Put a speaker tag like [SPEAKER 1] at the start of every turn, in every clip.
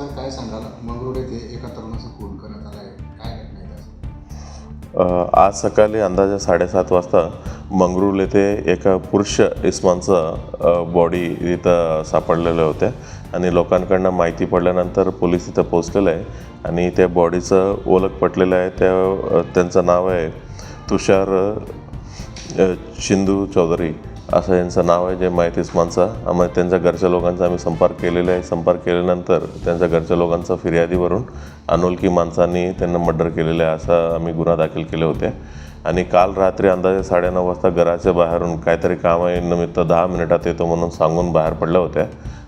[SPEAKER 1] Sir काय सांगाल? मंगरुळ येथे एका तरुणाचा खून करण्यात आला आहे. काय घटना आहे
[SPEAKER 2] आज सकाळी अंदाजे साडेसात वाजता मंगरूळ येथे एका पुरुष इस्मानचं बॉडी इथं सापडलेल्या होत्या आणि लोकांकडनं माहिती पडल्यानंतर पोलीस इथं पोचलेलं आहे आणि त्या बॉडीचं ओळख पटलेलं आहे. त्या त्यांचं नाव आहे तुषार शिंदू चौधरी. असं यांचं नाव आहे जे माहितीच माणसा. आम्ही त्यांच्या घरच्या लोकांचा आम्ही संपर्क केलेला आहे. संपर्क केल्यानंतर त्यांच्या घरच्या लोकांचा फिर्यादीवरून अनोळखी माणसांनी त्यांना मर्डर केलेलं आहे असा आम्ही गुन्हा दाखल केले होते. आणि काल रात्री अंदाजे साडेनऊ वाजता घराच्या बाहेरून काहीतरी काम आहे निमित्त दहा मिनिटात येतो म्हणून सांगून बाहेर पडल्या होत्या.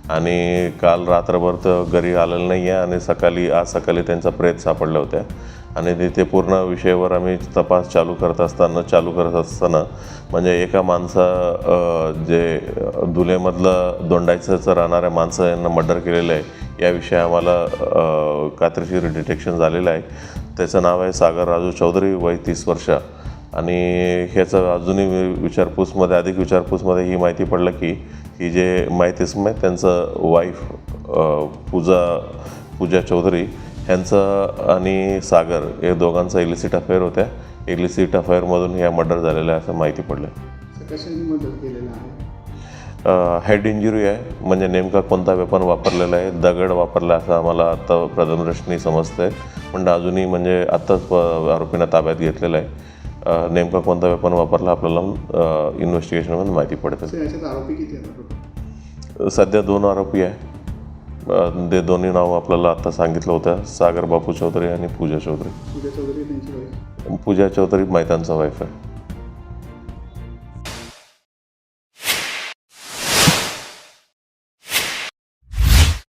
[SPEAKER 2] आणि काल रात्रभर तर घरी आलेलं नाही आहे आणि सकाळी आज सकाळी त्यांचा प्रेत सापडल्या होत्या. आणि ते पूर्ण विषयावर आम्ही तपास चालू करत असताना चालू करत असताना म्हणजे एका माणसा जे धुलेमधलं दोंडायचं राहणाऱ्या माणसं यांना मर्डर केलेलं आहे याविषयी आम्हाला कात्रीशीर डिटेक्शन झालेलं आहे. त्याचं नाव आहे सागर राजू चौधरी वय तीस वर्ष. आणि ह्याचं अजूनही विचारपूसमध्ये अधिक विचारपूसमध्ये ही माहिती पडलं की ही जे माहिती आहे त्यांचं वाईफ पूजा पूजा चौधरी ह्यांचं आणि सागर हे दोघांचा इलिसिट अफेअर होत्या. इलिसिट अफेअरमधून ह्या मर्डर झालेल्या आहे असं माहिती पडलं हेड इंजुरी आहे. म्हणजे नेमका कोणता वेपन वापरलेला आहे दगड वापरला असं आम्हाला आत्ता प्रथमदर्शनी समजतं आहे पण अजूनही म्हणजे आत्ताच आरोपींना ताब्यात घेतलेलं आहे. नेमका कोणता वेपन वापरला आपल्याला इन्व्हेस्टिगेशनमध्ये माहिती पडते सध्या दोन आरोपी आहे. ते दोन्ही नाव आपल्याला आत्ता सांगितलं होतं सागर बापू चौधरी आणि पूजा चौधरी.
[SPEAKER 1] पूजा चौधरी त्यांची
[SPEAKER 2] पूजा चौधरी मैदानचा वाईफ आहे.